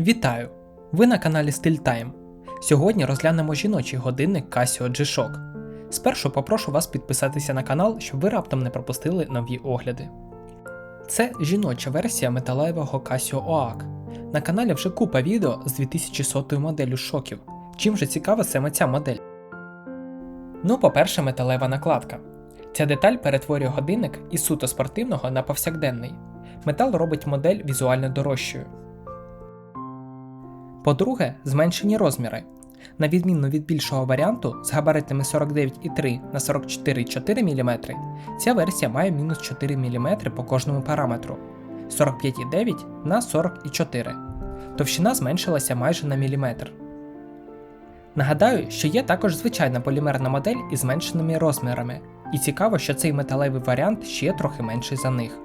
Вітаю! Ви на каналі Style Time. Сьогодні розглянемо жіночий годинник Casio G-Shock. Спершу попрошу вас підписатися на канал, щоб ви раптом не пропустили нові огляди. Це жіноча версія металевого Casio OAK. На каналі вже купа відео з 2100 моделлю шоків. Чим же цікава саме ця модель? Ну, по-перше, металева накладка. Ця деталь перетворює годинник із суто спортивного на повсякденний. Метал робить модель візуально дорожчою. По-друге, зменшені розміри. На відміну від більшого варіанту з габаритами 49,3 на 44,4 мм, ця версія має мінус 4 мм по кожному параметру 45,9 на 40,4. Товщина зменшилася майже на міліметр. Нагадаю, що є також звичайна полімерна модель із зменшеними розмірами, і цікаво, що цей металевий варіант ще трохи менший за них.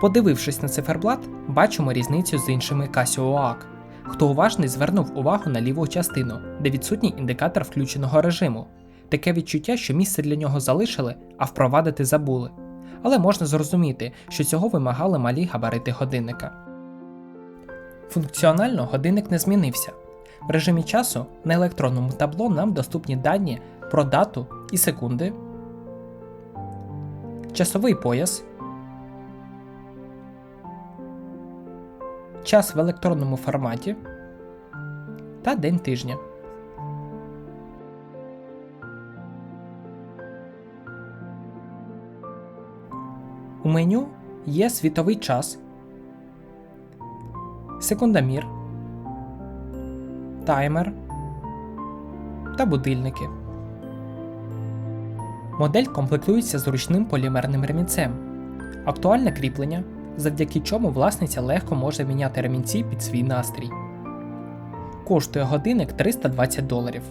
Подивившись на циферблат, бачимо різницю з іншими Casio OAK. Хто уважний, звернув увагу на ліву частину, де відсутній індикатор включеного режиму. Таке відчуття, що місце для нього залишили, а впровадити забули. Але можна зрозуміти, що цього вимагали малі габарити годинника. Функціонально годинник не змінився. В режимі часу на електронному табло нам доступні дані про дату і секунди, часовий пояс, час в електронному форматі та день тижня. У меню є світовий час, секундомір, таймер та будильники. Модель комплектується зручним полімерним ремінцем, актуальне кріплення, завдяки чому власниця легко може міняти ремінці під свій настрій. Коштує годинник 320 доларів.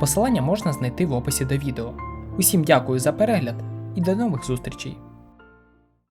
Посилання можна знайти в описі до відео. Усім дякую за перегляд і до нових зустрічей!